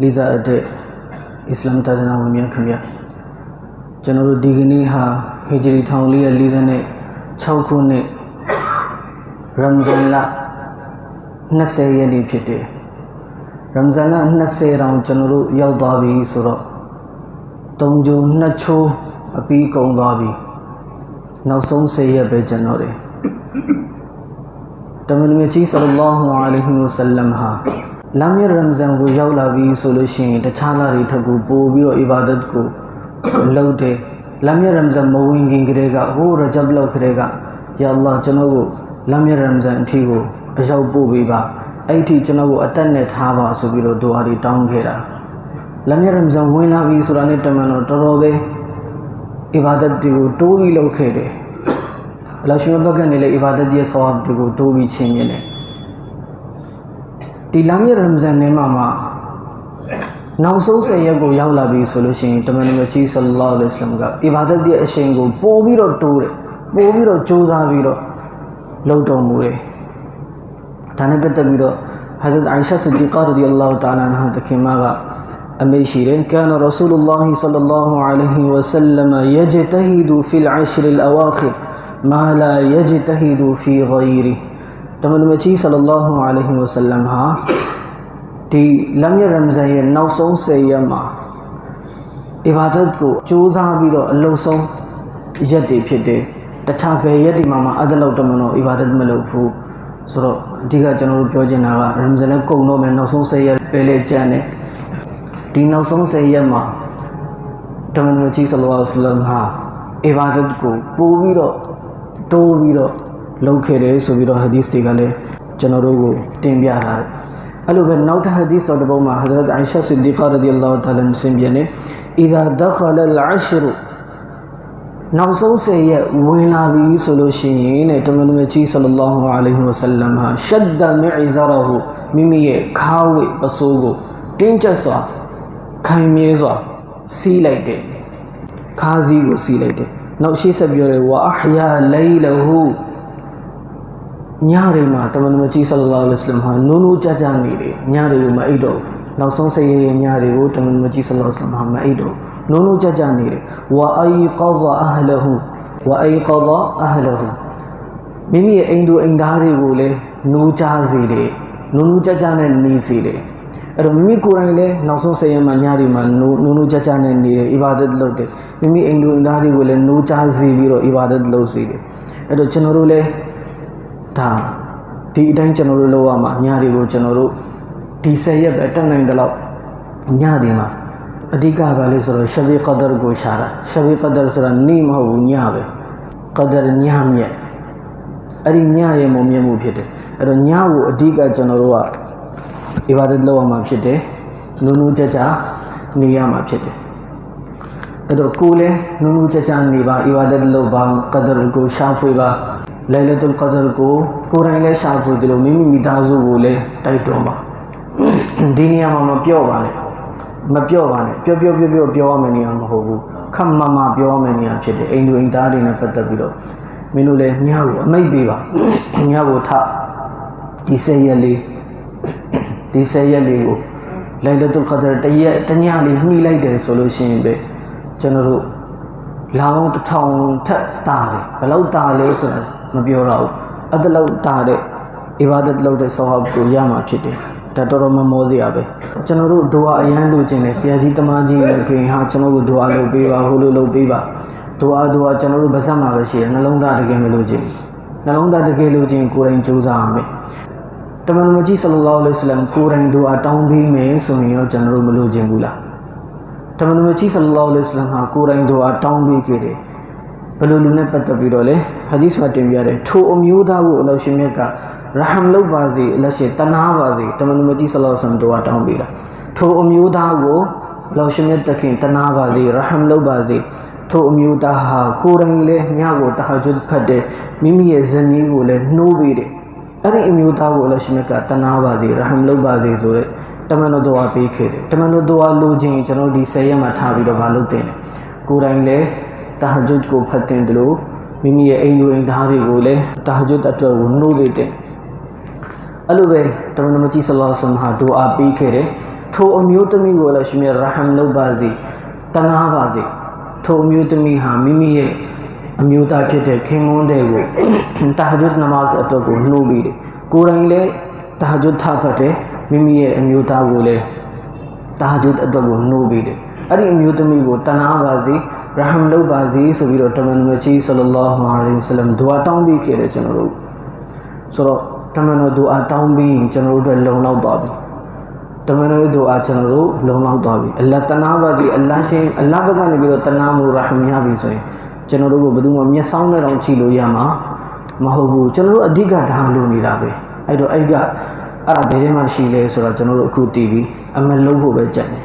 လေးစားအပ်တဲ့အစ္စလာမ်သာသနာဝင်များခင်ဗျာကျွန်တော်တို့ဒီကနေ့ဟာဟီဂျရီ1446ခုနှစ်ရမ်ဇန်လ20ရက်နေ့ဖြစ်တယ်ရမ်ဇန်လ20တောင်ကျွန်တော်တို့ရောက်သွားပြီဆိုတော့တုံကြိုနှစ်ချိုးအပြီးကုန်သွားပြီနောက်ဆုံး10ရက်ပဲကျွန်တော်တွေတမန်တော်ကြီးဆလ္လာလဟ်အလိုင်းဝဆလမ်ဟာ လမ်ရရမ်ဇန်ကိုရောက်လာပြီဆိုလို့ရှိရင်တခြားသားတွေထပ်ကိုပို့ပြီးတော့အီဘာဒတ်ကိုလုပ်တယ်လမ်ရရမ်ဇန်မဝင်ခင်ကတည်းကဟိုရဂျပ်လောက်ကတည်းကယာအလ္လာဟ်ကျွန်တော်ကိုလမ်ရရမ်ဇန်အထီကိုအရောက်ပို့ပေးပါအဲ့ဒီကျွန်တော်ကိုအသက်နဲ့ထားပါဆိုပြီးတော့ဒူအာတွေတောင်းခဲ့တာလမ်ရရမ်ဇန်ဝင်လာပြီဆိုတာနဲ့တမန်တော်တော်တော်ပဲအီဘာဒတ်တွေကိုတိုးပြီးလုပ်ခဲ့တယ်အလ္လာဟ်ရှင်ဘက်ကနေလည်းအီဘာဒတ်ရဲ့ဆောဟ်တွေကိုတိုးပြီးချင်းမြင်တယ် ဒီလာမည့်ရမဇန်နေ့မှာမှာနောက်ဆုံး၁၀ရက်ကိုရောက်လာပြီဆိုလို့ရှိရင်တမန်တော်ကြီးဆလ္လာလဟ်အလိုင်းဝါဆလမ်ကအီဘာဒတ်ရဲ့အရှိန်ကိုပို့ပြီးတော့တိုးတယ်ပို့ပြီးတော့ကြိုးစားပြီးတော့လုံတော်မူတယ်ဒါနဲ့ပတ်သက်ပြီးတော့ حضرت عائشة صديقة رضي الله تعالى عنها تكيما أميشيرين كان رسول الله صلى الله عليه وسلم يجتهد في العشر الأواخر ما لا يجتهد في غيره တမန်တော်ကြီးဆလလောဟူအလိုင်းဝဆလမ်ဟာဒီလမ်းမြရမဇန်ရဲ့နောက်ဆုံး၁၀ရက်မှာအီဘာဒတ်ကိုစူးစမ်းပြီးတော့အလုံးဆုံးရက်တွေဖြစ်တယ်တခြားဘယ်ရက်ဒီမှာမှအဲ့ဒါလောက်တမလို့အီဘာဒတ်မလုပ်ဘူးဆိုတော့အဓိကကျွန်တော်တို့ပြောချင်တာကရမ်ဇန်လည်းကုန်တော့မယ်နောက်ဆုံး၁၀ရက်ပဲလေကြံတယ်ဒီနောက်ဆုံး၁၀ရက်မှာတမန်တော်ကြီးဆလ္လာလဟ်အလိုင်းဝါဆလမ်ဟာအီဘာဒတ်ကိုပို့ပြီးတော့တိုးပြီးတော့ လုပ်ခဲ့တယ်ဆိုပြီးတော့ဟာဒီစ်တွေကလည်းကျွန်တော်တို့ကိုတင်ပြထားတယ်အဲ့လိုပဲနောက်ထပ်ဟာဒီစ်တော်တစ်ပုဒ်မှာဟာဇရတ်အိုင်ရှာဆစ်ဒီကာရဒီအလ္လာဟ်တာလာအန်ဆင်ပြန်နေအီဒါဒခလလ်အရှရနောက်ဆုံးဆယ်ရက်ဝင်လာပြီဆိုလို့ရှိရင်တဲ့တမန်တော်ကြီးဆလ္လာလာဟူအလိုင်ဟီဝဆလမ်ဟာရှဒ်မိဇရဟူမိမိရဲ့ခါဝိပစိုးကိုတင်းကျပ်စွာခိုင်မြဲစွာစီးလိုက်တယ်ခါးစည်းကိုစီးလိုက်တယ်နောက်ရှိဆက်ပြောတယ်ဝါအဟယာလိုင်လဟူ ညတွေမှာတမန်တော်ကြီးဆလလောလ္လဟ်အလိုင်းဝဆလမ်ဟာနူးနူးကြကြနေတယ်ညတွေကိုမအိပ်တော့နောက်ဆုံးဆယ်ရက်ညတွေကိုတမန်တော်ကြီးဆလလောလ္လဟ်အလိုင်းဝဆလမ်ဟာမအိပ်တော့နိုးနိုးကြကြနေတယ်ဝါအိကဒအဟလဟူဝါအိကဒအဟလဟူမိမိရဲ့အိမ်သူအိမ်သားတွေကိုလည်းနိုးကြစေတယ်နိုးနိုးကြကြနဲ့နေစေတယ်အဲ့တော့မိမိကိုယ်တိုင်လည်းနောက်ဆုံးဆယ်ရက်မှညတွေမှာနိုးနိုးနိုးကြကြနဲ့နေတယ်အီဘာဒတ်လုပ်တယ်မိမိအိမ်သူအိမ်သားတွေကိုလည်းနိုးကြစေပြီးတော့အီဘာဒတ်လုပ်စေတယ်အဲ့တော့ကျွန်တော်တို့လည်း ဒါဒီအတိုင်းကျွန်တော်တို့လုပ်ရမှာညတွေကိုကျွန်တော်တို့ဒီဆယ်ရက်ပဲတက်နိုင်တဲ့လောက်ညတွေမှာအဓိကဘာလဲဆိုတော့ရှဘီကဒ်ကိုရှာတာရှဘီကဒ်ဆိုတာနေမဟုတ်ဘူးညပဲကဒ်ညမြက်အဲ့ဒီညရဲ့မုံမြတ်မှုဖြစ်တယ်အဲ့တော့ညကိုအဓိကကျွန်တော်တို့ကအီဘာဒတ်လုပ်ရမှာဖြစ်တယ်နူးနူးကြကြနေရမှာဖြစ်တယ်အဲ့တော့ကိုယ်လည်းနူးနူးကြကြနေပါအီဘာဒတ်လုပ်ပါကဒ်ကိုရှာဖွေပါ လိုင်လတ်တုလ်ကဒ်ကိုကိုယ်တိုင်လည်းရှာဖွေတယ်လို့မိမိမိသားစုကိုလည်းတိုက်တွန်းပါဒီနေရာမှာမပြော့ပါနဲ့မပြော့ပါနဲ့ပြောပြောပြောပြောပြောရမယ့်နေရာမဟုတ်ဘူးခက်မမပြောရမယ့်နေရာဖြစ်တယ်အိမ်လူအိမ်သားတွေနဲ့ပတ်သက်ပြီးတော့မင်းတို့လည်းညကိုအမိတ်ပေးပါညကိုထဒီဆယ်ရက်လေးဒီဆယ်ရက်လေးကိုလိုက်လက်တုခဒရတရက်တညလေးနှီးလိုက်တယ်ဆိုလို့ရှိရင်ပဲကျွန်တော်တို့လောင်းတစ်ထောင်ထက်တာတယ်ဘယ်လောက်တာလဲဆိုတာ မပြောတော့ဘူးအဲ့ဒါလောက်တာတဲ့အီဘာဒတ်လုပ်တဲ့ဆောဟဘ်ကိုရမှာဖြစ်တယ်ဒါတော်တော်မမောစရာပဲကျွန်တော်တို့ဒူအာအရန်လိုချင်တယ်ဆရာကြီးတမကြီးနဲ့တွင်ဟာကျွန်တော်တို့ဒူအာလုပ်ပေးပါဟိုလိုလုပ်ပေးပါဒူအာဒူအာကျွန်တော်တို့ဗဇက်မှာပဲရှိတယ်နှလုံးသားတကယ်မလို့ချင်နှလုံးသားတကယ်လို့ချင်ကိုယ်တိုင်ကြိုးစားရမယ်တမန်တော်ကြီးဆလလောလ္လဟ်အလัยဟိဝါစလမ်ကိုယ်တိုင်ဒူအာတောင်းပေးမယ်ဆိုရင်ရောကျွန်တော်တို့မလို့ချင်ဘူးလားတမန်တော်ကြီးဆလလောလ္လဟ်အလัยဟိဝါစလမ်ဟာကိုယ်တိုင်ဒူအာတောင်းပေးခဲ့တယ် ဘယ်လိုလူနဲ့ပတ်သက်ပြီးတော့လဲဟာဒီစ်မှာတင်ပြတယ်ထိုအမျိုးသားကိုအလောရှင်မြတ်ကရဟမ်လုပ်ပါစေအလရှင်တနာပါစေတမန်တော်ကြီးဆလောဆမ်တို့ကတောင်းပေးတာထိုအမျိုးသားကိုအလောရှင်မြတ်တခင်တနာပါစေရဟမ်လုပ်ပါစေထိုအမျိုးသားဟာကိုယ်တိုင်လည်းညကိုတဟာဂျွတ်ဖတ်တယ်မိမိရဲ့ဇနီးကိုလည်းနှိုးပေးတယ်အဲ့ဒီအမျိုးသားကိုအလောရှင်မြတ်ကတနာပါစေရဟမ်လုပ်ပါစေဆိုတဲ့တမန်တော်တို့ကပေးခဲ့တယ်တမန်တော်တို့ကလိုချင်ကျွန်တော်ဒီ10ရက်မှာထားပြီးတော့မလုပ်တင်တယ်ကိုယ်တိုင်လည်း တဟာဂျွတ်ကိုဖတ်တင်တယ်လို့မိမိရဲ့အိမ်လူအိမ်သားတွေကိုလည်းတဟာဂျွတ်အတွက်ကိုနှိုးပေးတယ်အဲ့လိုပဲတမန်တော်ကြီးဆလောဆမ်ဟာဒူအာပေးခဲ့တယ်ထိုအမျိုးသမီးကိုလည်းရှင်မြတ်ရဟမ်လုပ်ပါစေတနာပါစေထိုအမျိုးသမီးဟာမိမိရဲ့အမျိုးသားဖြစ်တဲ့ခင်မွန်းတဲ့ကိုတာဂျွတ်နမတ်အတွက်ကိုနှိုးပြီးတယ်ကိုယ်တိုင်လည်းတာဂျွတ်ထဖတ်တယ်မိမိရဲ့အမျိုးသားကိုလည်းတာဂျွတ်အတွက်ကိုနှိုးပြီးတယ်အဲ့ဒီအမျိုးသမီးကိုတနာပါစေ ရဟမ်လုပ်ပါစေဆိုပြီးတော့တမန်တော်ကြီးဆလ္လာလာဟူအလိုင်းဝဆလမ်ဒွါတောင်းပြီးခဲ့တယ်ကျွန်တော်တို့ဆိုတော့တမန်တော်ဒွါတောင်းပြီးရင်ကျွန်တော်တို့အတွက်လုံလောက်သွားပြီတမန်တော်ရဲ့ဒွါကျွန်တော်တို့လုံလောက်သွားပြီအလ္လာဟ်တနာပါစေအလ္လာဟ်ရှင်အလ္လာဟ်ဘက်ကနေပြီးတော့တနာမှုရဟမ်ရပြီဆိုရင်ကျွန်တော်တို့ကိုဘယ်သူမှမျက်စောင်းနဲ့တောင်ကြည့်လို့ရမှာမဟုတ်ဘူးကျွန်တော်တို့အဓိကဒါလိုနေတာပဲအဲ့တော့အဲ့ကအဲ့ဒါဘယ်ထဲမှာရှိလဲဆိုတော့ကျွန်တော်တို့အခုတည်ပြီးအမလုံးဖို့ပဲကြံတယ်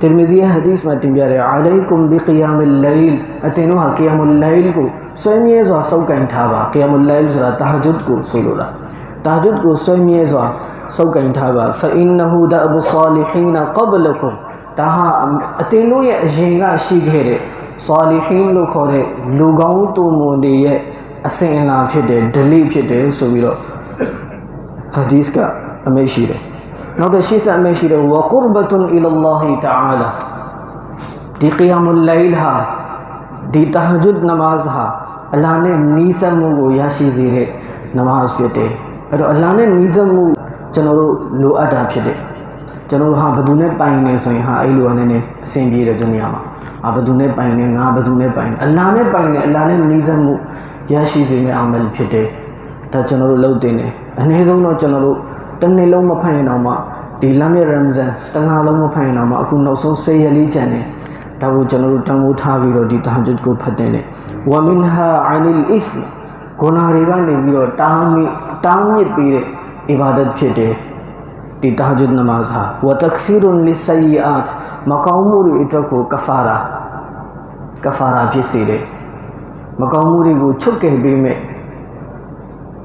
tirmizi hadith မှာတင်ပြတယ်အလိုင်ကွမ်ဘီကီယာမလ်လိုင်းအတင်တို့ဟာကီယာမလ်လိုင်းကိုစွဲမြဲစွာစောက်ကန်ထားပါကီယာမလ်လိုင်းဆိုတာတာဟဂျွတ်ကိုဆိုလိုတာတာဟဂျွတ်ကိုစွဲမြဲစွာစောက်ကန်ထားပါဖအင်နဟူဒအဘူဆာလီဟီနာကဘလကွမ်ဒါဟာအတင်တို့ရဲ့အရင်ကရှိခဲ့တဲ့ဆာလီဟီန်လို့ခေါ်တဲ့လူကောင်းသူမွန်တွေရဲ့အစဉ်အလာဖြစ်တယ်ဒလိဖြစ်တယ်ဆိုပြီးတော့ဟာဒီစ်ကအမိတ်ရှိတယ် နောက်တစ်ရှေ့ဆက်အမေရှိတယ်ဝကုရဘတုန်အီလာလာဟီတအာလာဒီကီယာမုလ်လိုင်ဟာဒီတဟဂျွတ်နမတ်ဟာအလာနဲ့နီးစပ်မှုကိုရရှိစေတဲ့နမတ်ဖြစ်တယ်အဲ့တော့အလာနဲ့နီးစပ်မှုကျွန်တော်တို့လိုအပ်တာဖြစ်တယ်ကျွန်တော်တို့ဟာဘယ်သူနဲ့ပိုင်နေဆိုရင်ဟာအဲ့လိုအနေနဲ့အဆင်ပြေတယ်ကျွန်တော်ရမှာအာဘယ်သူနဲ့ပိုင်နေငါဘယ်သူနဲ့ပိုင်နေအလာနဲ့ပိုင်နေအလာနဲ့နီးစပ်မှုရရှိစေမယ့်အမလ်ဖြစ်တယ်ဒါကျွန်တော်တို့လုပ်တင်တယ်အနည်းဆုံးတော့ကျွန်တော်တို့ တစ်နှစ်လုံးမဖတ်ရင်တော့မှဒီလမ်းမြရမ်ဇန်တစ်လလုံးမဖတ်ရင်တော့မှအခုနောက်ဆုံး10ရက်လေးကျန်တယ်ဒါကိုကျွန်တော်တို့တန်ဖိုးထားပြီးတော့ဒီတဟဂျွတ်ကိုဖတ်တယ်ဝမင်ဟာအန်လ်အစ္စဂုနာတွေကနေပြီးတော့တားမြစ်တားမြစ်ပေးတဲ့အီဘာဒတ်ဖြစ်တယ်ဒီတဟဂျွတ်နမတ်ဟာဝတကဖီရွန်လီဆယီအတ်မကောင်းမှုတွေအတွက်ကိုကဖာရာကဖာရာဖြစ်စေတယ်မကောင်းမှုတွေကိုချုပ်ကယ်ပေးမယ်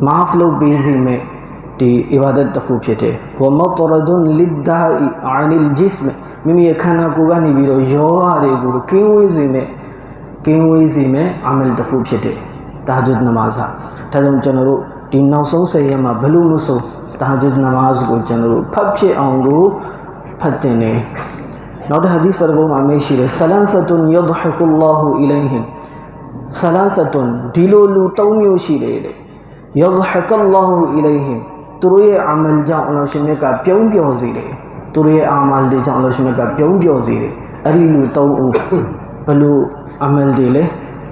မာဖလုပ်ပေးစေမယ် ဒီအီဘာဒတ်တစ်ခုဖြစ်တယ်ဝမတရဒွန်လစ်ဒါအီအန်လ်ဂျစ်မမိမိရဲ့ခန္ဓာကိုယ်ကနေပြီးတော့ယောဂတွေကိုကင်းဝေးစေမယ်ကင်းဝေးစေမယ်အမလ်တစ်ခုဖြစ်တယ်တာဂျွတ်နမတ်ဟာဒါကြောင့်ကျွန်တော်တို့ဒီနောက်ဆုံးဆယ်ရက်မှာဘလို့မဆိုတာဂျွတ်နမတ်ကိုကျွန်တော်တို့ဖတ်ဖြစ်အောင်ကိုဖတ်တင်တယ်နောက်တစ်ဟာဒီသ်ဘုံမှာမေးရှိတယ်ဆလန်ဆတ်တွန်ယဒဟကူလာဟူအီလိုင်ဟင်ဆလန်ဆတ်တွန်ဒီလိုလူ၃မျိုးရှိတယ်တဲ့ယဒဟကူလာဟူအီလိုင်ဟင် သူတို့ရဲ့အမလ်ကြောင့်အလ္လာဟ်ရှင်မြတ်ကပြုံးပျော်စေတယ်သူတို့ရဲ့အာမလ်တွေကြောင့်အလ္လာဟ်ရှင်မြတ်ကပြုံးပျော်စေတယ်အဲ့ဒီလူ၃ဦးဘလို့အမလ်တွေလဲ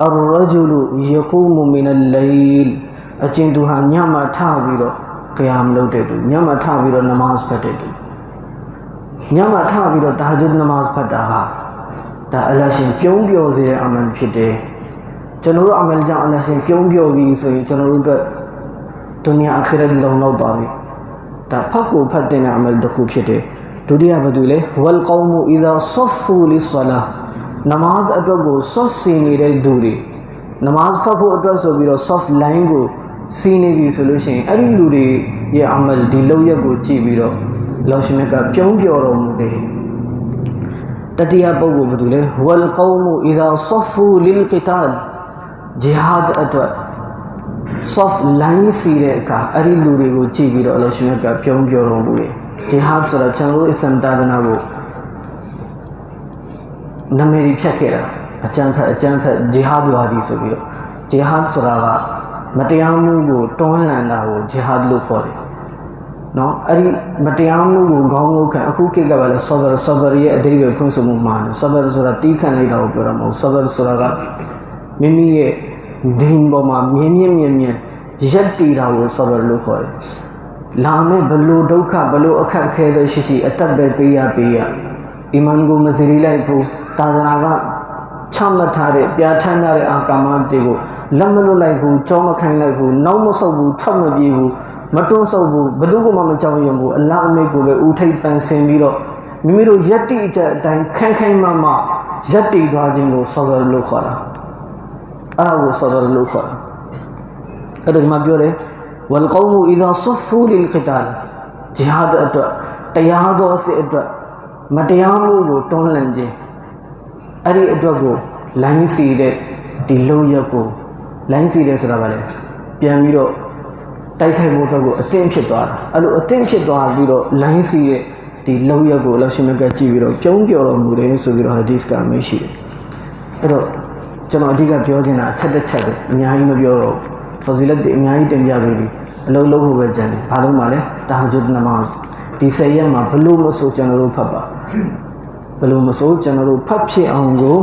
အရဂျူလူယကူမူမင်အလ်လိုင်အကျဉ်သူဟာညမှာထပြီးတော့ကယာမလုပ်တဲ့သူညမှာထပြီးတော့နမတ်ဖတ်တဲ့သူညမှာထပြီးတော့တာဂျွတ်နမတ်ဖတ်တာဟာဒါအလ္လာဟ်ရှင်ပြုံးပျော်စေတဲ့အမလ်ဖြစ်တယ်ကျွန်တော်တို့အမလ်ကြောင့်အလ္လာဟ်ရှင်ပြုံးပျော်ပြီဆိုရင်ကျွန်တော်တို့အတွက် ဒုနီယာအခရတ်လုံလောက်သွားပြီဒါဖတ်ကိုဖတ်တဲ့အမလ်တစ်ခုဖြစ်တယ်ဒုတိယဘာတူလဲဝလ်ကောမူအီဒါဆဖူလီဆလာနမတ်အတွက်ကိုဆော့စီနေတဲ့သူတွေနမတ်ဖတ်ဖို့အတွက်ဆိုပြီးတော့ soft line ကိုစီးနေပြီဆိုလို့ရှိရင်အဲ့ဒီလူတွေရဲ့အမလ်ဒီလောက်ရက်ကိုကြည့်ပြီးတော့လောရှင်မြတ်ကပြုံးပြော်တော်မူတယ်တတိယပုဂ္ဂိုလ်ဘာတူလဲဝလ်ကောမူအီဒါဆဖူလီလ်ကီတာလ်ဂျီဟာဒ်အတွက် soft line စီတဲ့အခါအဲ့ဒီလူတွေကိုကြည့်ပြီးတော့အလ္လာဟ်ရှင်မြတ်ကပြုံးပြောတော်မူတယ်ဂျီဟတ်ဆိုတာကျွန်တော်တို့အစ္စလာမ်တာသနာကိုနာမည်ဖြတ်ခဲ့တာအကျန်းဖက်အကျန်းဖက်ဂျီဟတ်ဝါဒီဆိုပြီးတော့ဂျီဟတ်ဆိုတာကမတရားမှုကိုတွန်းလှန်တာကိုဂျီဟတ်လို့ခေါ်တယ်နော်အဲ့ဒီမတရားမှုကိုခေါင်းငုတ်ခံအခုခေတ်ကပဲလဲ sober sober ရဲ့အဓိပ္ပာယ်ဖွင့်ဆိုမှုမှာတယ် sober ဆိုတာတီးခံလိုက်တာကိုပြောတာမဟုတ် sober ဆိုတာကမိမိရဲ့ ဒင်းပေါ်မှာမြင်းမြင်းမြင်းမြင်းရက်တီတာကို sober လို့ခေါ်တယ်လာမဲ့ဘလို့ဒုက္ခဘလို့အခက်အခဲပဲရှိရှိအသက်ပဲပေးရပေးရအီမန်ကိုမစရီလိုက်ဘူးသာသနာကချမှတ်ထားတဲ့ပြဋ္ဌာန်းထားတဲ့အာကာမတွေကိုလက်မလွတ်လိုက်ဘူးကြောမခိုင်းလိုက်ဘူးနောက်မဆုတ်ဘူးထွက်မပြေးဘူးမတွန်းဆုတ်ဘူးဘယ်သူကမှမကြောက်ရွံ့ဘူးအလ္လာဟ်အမိတ်ကိုပဲဦးထိပ်ပန်ဆင်ပြီးတော့မိမိတို့ယက်တိအချက်အတိုင်းခန်းခိုင်မမယက်တိသွားခြင်းကိုဆော်ရလို့ခေါ်တာ အဲ့ဒါကိုဆဘရလို့ခေါ်တယ်အဲ့ဒါဒီမှာပြောတယ်ဝလ်ကောမူအီဇာဆဖူလ်ကီတာလ်ဂျီဟာဒ်အတွက်တရားတော်စစ်အတွက်မတရားမှုကိုတွန်းလှန်ခြင်းအဲ့ဒီအတွက်ကိုလိုင်းစီတဲ့ဒီလုံရက်ကိုလိုင်းစီတယ်ဆိုတာကလည်းပြန်ပြီးတော့တိုက်ခိုက်မှုအတွက်ကိုအတင်းဖြစ်သွားတာအဲ့လိုအတင်းဖြစ်သွားပြီးတော့လိုင်းစီရဲ့ဒီလုံရက်ကိုအလရှင်မြတ်ကကြည့်ပြီးတော့ပြုံးပြော်တော်မူတယ်ဆိုပြီးတော့ဟာဒီစ်ကမရှိတယ်အဲ့တော့ ကျွန်တော်အဓိကပြောချင်တာအချက်တစ်ချက်ပဲအများကြီးမပြောတော့ဖဇီလတ်တွေအများကြီးတင်ပြပေးပြီအလုံးလုံးဖို့ပဲကြံတယ်ဘာလို့မှလဲတာဟဂျွတ်နမတ်ဒီဆယ်ရက်မှာဘလို့မဆိုကျွန်တော်တို့ဖတ်ပါဘလို့မဆိုကျွန်တော်တို့ဖတ်ဖြစ်အောင်ကို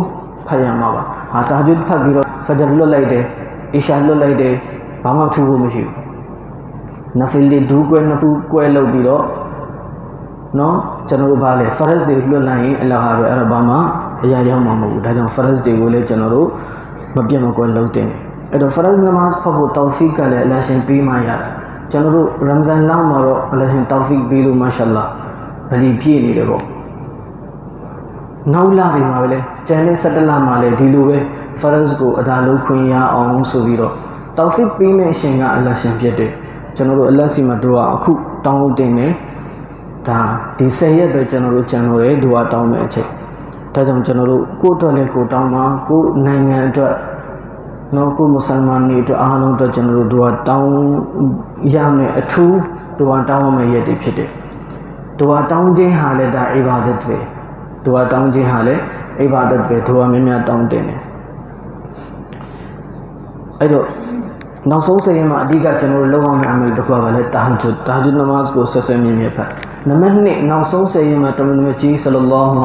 ဖတ်ရမှာပါဟာတာဟဂျွတ်ဖတ်ပြီးတော့ဖဂျာလွတ်လိုက်တယ်အီရှာလွတ်လိုက်တယ်ဘာမှထူးဖို့မရှိဘူးနဖီလီဒူးကွဲနှစ်ခုကွဲလောက်ပြီးတော့နော်ကျွန်တော်တို့ဗာလေဖရက်တွေလွတ်လိုက်ရင်အလဟာပဲအဲ့ဒါဘာမှ အရာရောက်မှာမဟုတ်ဘူးဒါကြောင့်ဖရက်တွေကိုလည်းကျွန်တော်တို့မပြတ်မကွက်လုပ်တင်တယ်အဲ့တော့ဖရက်နမတ်ဖတ်ဖို့တောက်ဖီကလည်းအလရှင်ပေးမှရတာကျွန်တော်တို့ရမ်ဇန်လောက်မှာတော့အလရှင်တောက်ဖီပေးလို့မာရှာလာဗလီပြည့်နေတယ်ပေါ့နောက်လာပြီမှာပဲလေကျန်တဲ့17လမှာလည်းဒီလိုပဲဖရက်ကိုအသာလုံးခွင့်ရအောင်ဆိုပြီးတော့တောက်ဖီပေးမဲ့အရှင်ကအလရှင်ဖြစ်တယ်ကျွန်တော်တို့အလက်စီမှာတို့ကအခုတောင်းတင်တယ်ဒါဒီ10ရက်ပဲကျွန်တော်တို့ကြံလို့ရဒူဝါတောင်းမဲ့အချက် ဒါကြောင့်ကျွန်တော်တို့ကိုယ့်အတွက်လည်းကိုယ်တောင်းပါကိုယ်နိုင်ငံအတွက်နော်ကိုယ်မွတ်စလမန်တွေအတွက်အားလုံးအတွက်ကျွန်တော်တို့ဒူဝါတောင်းရမယ်အထူးဒူဝါတောင်းရမယ့်ရက်တွေဖြစ်တယ်ဒူဝါတောင်းခြင်းဟာလည်းဒါအိဘာဒတ်ပဲဒူဝါတောင်းခြင်းဟာလည်းအိဘာဒတ်ပဲဒူဝါများများတောင်းတင်တယ်အဲ့တော့ နောက်ဆုံးစရင်မှာအဓိကကျွန်တော်တို့လောက်အောင်မယ့်အမယ်တစ်ခုကလည်းတာဟဂျွတ်တာဟဂျွတ်နမတ်ကိုဆက်ဆက်မြင်မြင်ဖတ်နံပါတ်1နောက်ဆုံးစရင်မှာတမန်တော်ကြီးဆလလောဟူ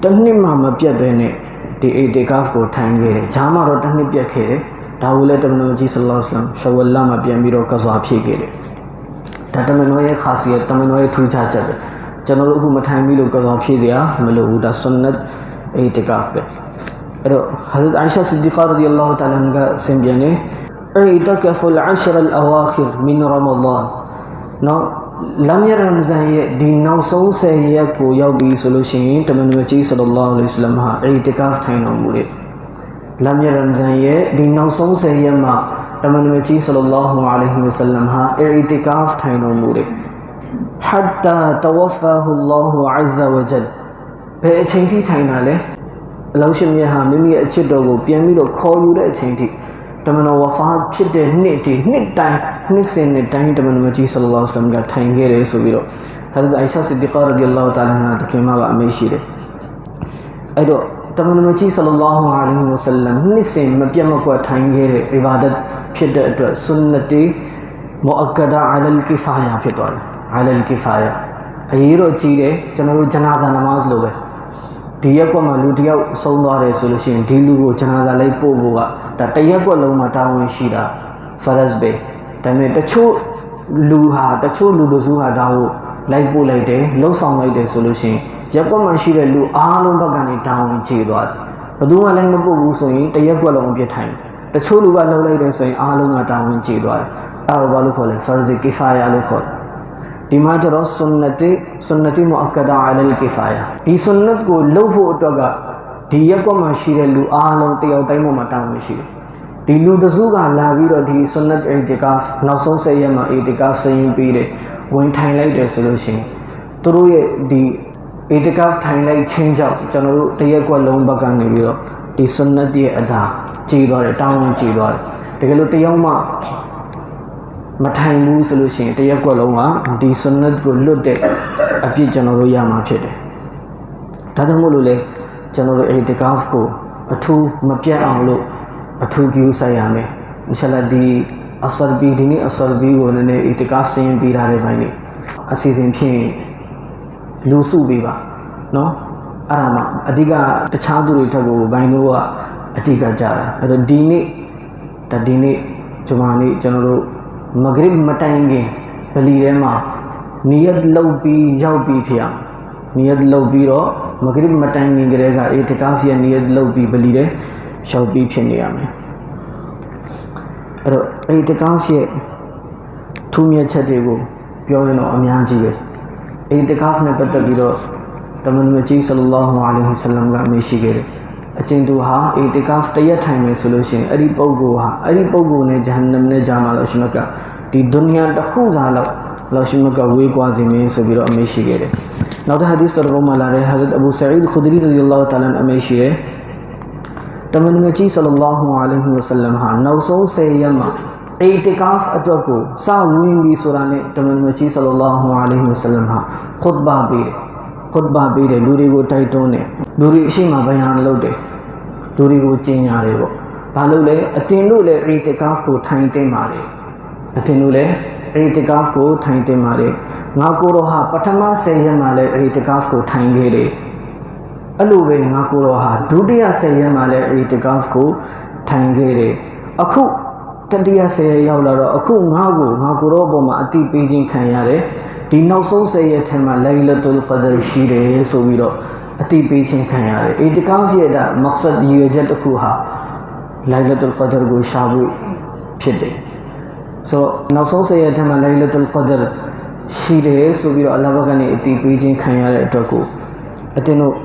အလိုင်းဝဆလမ်မပြတ်မပြတ်မကွက်ပဲနဲ့လှုပ်ပြခဲ့တဲ့အမယ်တစ်ခုကပါလဲဆိုတော့အေတီကာဖ်အေတီကာဖ်တမန်တော်ကြီးဆလလောဟူအလိုင်းဝဆလမ်ဟာမကာကနေပြီးတော့မဒီနာကိုဟီဂျရတ်လုပ်သွားပြီးနောက်ပိုင်းတမန်တော်ဝဖာတ်ဖြစ်တဲ့အထိမဒီနာကိုစရောက်တဲ့နှစ်ပေါ့မဒီနာကိုဟီဂျရတ်လုပ်ပြီးတဲ့နှစ်အဲ့ဒီနှစ်ကနေစပြီးတော့တမန်တော်ဝဖာတ်ဖြစ်တဲ့အထိကိုတစ်နှစ်မှမပြတ်ဘဲနဲ့ဒီအေတီကာဖ်ကိုထိုင်ခဲ့တယ်။ဂျာမှာတော့တစ်နှစ်ပြတ်ခဲ့တယ်။ဒါကိုလည်းတမန်တော်ကြီးဆလ္လာလဟ်အလัยဟ်ရှဝလမှာပြန်ပြီးတော့ကစားဖြစ်ခဲ့တယ်။ဒါတမန်တော်ရဲ့ခါစီယတမန်တော်ရဲ့ထူးခြားချက်ပဲ။ကျွန်တော်တို့အခုမထိုင်ပြီးလို့ကစားဖြစ်စရာမလိုဘူး။ဒါဆွန်နတ်အေတီကာဖ်ပဲ။အဲ့တော့ Hazrat Aisha Siddiqa radiyallahu ta'ala ကဆင်ပြန်နေအေတကဖလ်အရှရအ လ်အဝါခီရ်မင်ရမဒန်နော်လမ်ယရမ်ဇန်ရဲ့ဒီနောက်ဆုံးဆယ်ရက်ကိုရောက်ပြီဆိုလို့ရှိရင်တမန်တော်ကြီးဆလ္လာလဟ်အလိုင်းဝါဆလမ်ဟာအေတီကာဖ်ထိုင်တော်မူတယ်လမ်ယရမ်ဇန်ရဲ့ဒီနောက်ဆုံးဆယ်ရက်မှာတမန်တော်ကြီးဆလ္လာလဟ်အလိုင်းဝါဆလမ်ဟာအေတီကာဖ်ထိုင်တော်မူတယ် حتى توفاه الله عز وجل ဘယ်အချိန်ထိထိုင်တာလဲအလောရှင်မြတ်ဟာမိမိရဲ့အချစ်တော်ကိုပြန်ပြီးတော့ခေါ်ယူတဲ့အချိန်ထိ တမန်တော်ဝဖာဖြစ်တဲ့နှစ်ဒီနှစ်တိုင်းနှစ်စဉ်နှစ်တိုင်းတမန်တော်ကြီးဆလ္လာလဟ်အလိုင်းဝါဆလမ်ကထိုင်ခဲ့တယ်ဆိုပြီးတော့ဟဇရတ်အိုင်ရှာဆစ်ဒီကာရဒီအလ္လာဟူတာလာနာတခင်မကအမေးရှိတယ်အဲ့တော့တမန်တော်ကြီးဆလ္လာလဟ်အလိုင်းဝါဆလမ်နှစ်စဉ်မပြတ်မကွက်ထိုင်ခဲ့တဲ့ ibadat ဖြစ်တဲ့အတွက်ဆွန်နတီမူအကဒါအလလ်ကီဖာယာဖြစ်သွားတယ်အလလ်ကီဖာယာအရေးတော့ကြီးတယ်ကျွန်တော်တို့ဂျနာဇာနမတ်လို့ပဲဒီရက်ကွက်မှာလူတစ်ယောက်ဆုံးသွားတယ်ဆိုလို့ရှိရင်ဒီလူကိုဂျနာဇာလိုက်ပို့ဖို့က ဒါတရက်ကွက်လုံးမှာတာဝန်ရှိတာဖရတ်ပဲဒါပေမဲ့တချို့လူဟာတချို့လူလူစုဟာဒါကိုလိုက်ပို့လိုက်တယ်လှုပ်ဆောင်လိုက်တယ်ဆိုလို့ရှိရင်ရက်ကွက်မှာရှိတဲ့လူအားလုံးဘက်ကနေတာဝန်ကျေသွားတယ်ဘယ်သူမှလည်းမပို့ဘူးဆိုရင်တရက်ကွက်လုံးအပြစ်ထိုင်တချို့လူကလှုပ်လိုက်တယ်ဆိုရင်အားလုံးကတာဝန်ကျေသွားတယ်အဲ့ဒါဘာလို့ခေါ်လဲဖရဇ်ကီဖာယာလို့ခေါ်တယ်ဒီမှာကျတော့ဆွန်နတီဆွန်နတီမူအကဒါအလလ်ကီဖာယာဒီဆွန်နတ်ကိုလှုပ်ဖို့အတွက်က ဒီရက်ကွက်မှာရှိတဲ့လူအားလုံးတယောက်တိုင်းပေါ်မှာတာဝန်ရှိတယ်ဒီလူတစုကလာပြီးတော့ဒီဆွန်နတ်အေတီကာဖ်နောက်ဆုံးဆက်ရက်မှာအေတီကာဖ်စရင်ပြီးတယ်ဝင်ထိုင်လိုက်တယ်ဆိုလို့ရှိရင်သူတို့ရဲ့ဒီအေတီကာဖ်ထိုင်လိုက်ချင်းကြောင့်ကျွန်တော်တို့တရက်ကွက်လုံးဘက်ကနေပြီးတော့ဒီဆွန်နတ်ရဲ့အတာကြည်သွားတယ်တောင်းဝင်ကြည်သွားတယ်တကယ်လို့တယောက်မှမထိုင်ဘူးဆိုလို့ရှိရင်တရက်ကွက်လုံးကဒီဆွန်နတ်ကိုလွတ်တဲ့အပြစ်ကျွန်တော်တို့ရမှာဖြစ်တယ်ဒါကြောင့်မို့လို့လေ ကျွန်တော်တို့အေတီကာဖ်ကိုအထူးမပြတ်အောင်လို့အထူးကြိုးဆိုင်ရမယ်အင်ရှာလာဒီအဆရဘီဒီနေ့အဆရဘီကိုလည်းနည်းအေတီကာဖ်ဆင်းပေးထားတဲ့ဘိုင်းလေးအစီအစဉ်ဖြင့်လူစုပေးပါနော်အဲ့ဒါမှအဓိကတခြားသူတွေထက်ကိုဘိုင်းတို့ကအဓိကကြတာအဲ့တော့ဒီနေ့ဒါဒီနေ့ဂျမာနေ့ကျွန်တော်တို့မဂရစ်မတိုင်ခင်ဗလီထဲမှာနီယတ်လုပ်ပြီးရောက်ပြီးဖြစ်အောင်နီယတ်လုပ်ပြီးတော့ မဂရစ်မတိုင်ခင်ကလေးကအေတကာဖီယနီယတ်လုပ်ပြီးဗလီထဲရောက်ပြီးဖြစ်နေရမယ်အဲ့တော့အေတကာဖီယထူးမြတ်ချက်တွေကိုပြောရင်တော့အများကြီးပဲအေတကာဖ်နဲ့ပတ်သက်ပြီးတော့တမန်တော်ကြီးဆလ္လာလဟ်အလိုင်းဝါဆလမ်ကအမေးရှိခဲ့တယ်အကျဉ်သူဟာအေတကာဖ်တရက်ထိုင်မယ်ဆိုလို့ရှိရင်အဲ့ဒီပုဂ္ဂိုလ်ဟာအဲ့ဒီပုဂ္ဂိုလ်နဲ့ဂျဟန္နမ်နဲ့ဂျာမှာလို့ရှိမကဒီဒုနီယာတစ်ခုစားလောက်လို့ရှိမကဝေးကွာစေမယ်ဆိုပြီးတော့အမေရှိခဲ့တယ် နောက်တစ်ဟာဒီသ်တော်ပေါ်မှာလာတဲ့ဟာဇတ်အဘူဆအီဒ်ခူဒရီရဒီအလ္လာဟူတာလာအမေရှိတယ်တမန်တော်ကြီးဆလ္လာဟူအလိုင်းဝဆလမ်ဟာနောက်ဆုံး10ရက်မှာအေတကာဖ်အတွက်ကိုစဝင်ပြီးဆိုတာနဲ့တမန်တော်ကြီးဆလ္လာဟူအလိုင်းဝဆလမ်ဟာခွတ်ဘာပေးတယ်ခွတ်ဘာပေးတယ်လူတွေကိုတိုက်တွန်းတယ်လူတွေအရှိမဘယန်လုပ်တယ်လူတွေကိုကျင်ညာတယ်ပေါ့ဘာလို့လဲအတင်လို့လဲအေတကာဖ်ကိုထိုင်တင်ပါတယ်အတင်လို့လဲ အေတကာဖ်ကိုထိုင်တင်ပါတယ်ငါကိုရောဟာပထမ10ရက်မှာလဲအေတကာဖ်ကိုထိုင်ခဲ့တယ်အဲ့လိုပဲငါကိုရောဟာဒုတိယ10ရက်မှာလဲအေတကာဖ်ကိုထိုင်ခဲ့တယ်အခုတတိယ10ရက်ရောက်လာတော့အခုငါ့ကိုငါကိုရောပေါ်မှာအတိပေးခြင်းခံရတယ်ဒီနောက်ဆုံး10ရက်ထဲမှာလိုင်လတုလ်ကဒ်ရှိတယ်ဆိုပြီးတော့အတိပေးခြင်းခံရတယ်အေတကာဖ်ရဲ့ဒါမက်ဆတ်ရည်ရွယ်ချက်တစ်ခုဟာလိုင်လတုလ်ကဒ်ကိုရှာဖို့ဖြစ်တယ် ဆိုနောက်ဆုံး10ရက်ထဲမှာလိုင်လတုလ်ကဒ်ရှိတယ်ဆိုပြီးတော့အလ္လာဟ်ဘက်ကနေအတိပေးခြင်းခံရတဲ့အတွက်ကိုအတင်းတို့